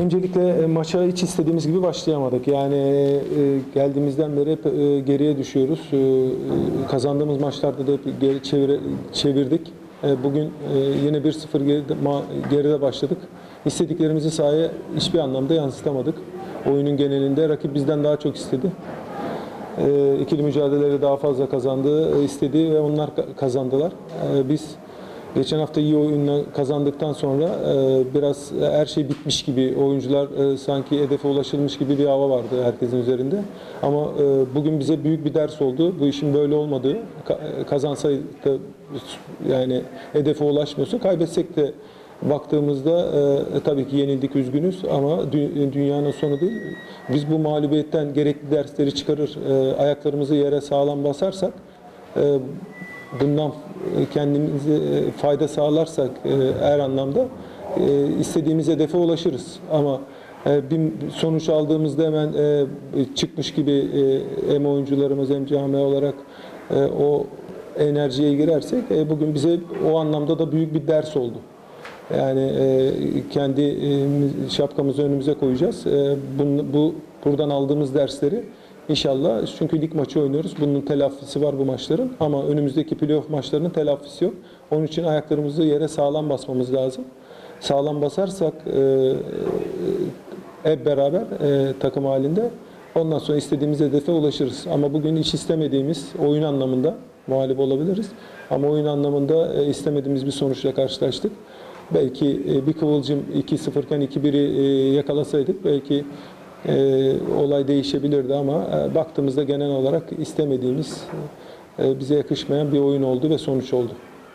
Öncelikle e, maça hiç istediğimiz gibi başlayamadık. Yani e, geldiğimizden beri hep e, geriye düşüyoruz. Kazandığımız maçlarda da hep geri çevirdik. Bugün yine 1-0 geride, geride başladık. İstediklerimizi sahaya hiçbir anlamda yansıtamadık. Oyunun genelinde rakip bizden daha çok istedi. İkili mücadeleleri daha fazla kazandı, istedi ve onlar ka- kazandılar. Biz geçen hafta iyi oyunla kazandıktan sonra e, biraz her şey bitmiş gibi, oyuncular e, sanki hedefe ulaşılmış gibi bir hava vardı herkesin üzerinde. Ama e, bugün bize büyük bir ders oldu. Bu işin böyle olmadığı, ka- kazansaydı yani hedefe ulaşmıyorsun, kaybetsek de baktığımızda e, tabii ki yenildik üzgünüz ama dü- dünyanın sonu değil. Biz bu mağlubiyetten gerekli dersleri çıkarır, e, ayaklarımızı yere sağlam basarsak, e, bundan kendimize e, fayda sağlarsak e, her anlamda e, istediğimiz hedefe ulaşırız. Ama bir sonuç aldığımızda hemen çıkmış gibi hem oyuncularımız hem camia olarak o enerjiye girersek bugün bize o anlamda da büyük bir ders oldu. Yani kendi şapkamızı önümüze koyacağız. Bu buradan aldığımız dersleri inşallah çünkü lig maçı oynuyoruz. Bunun telafisi var bu maçların ama önümüzdeki playoff maçlarının telafisi yok. Onun için ayaklarımızı yere sağlam basmamız lazım. Sağlam basarsak e, hep beraber e, takım halinde ondan sonra istediğimiz hedefe ulaşırız. Ama bugün hiç istemediğimiz oyun anlamında muhalif olabiliriz. Ama oyun anlamında e, istemediğimiz bir sonuçla karşılaştık. Belki e, bir kıvılcım 2-0 iken 2-1'i e, yakalasaydık belki e, olay değişebilirdi ama e, baktığımızda genel olarak istemediğimiz, e, bize yakışmayan bir oyun oldu ve sonuç oldu.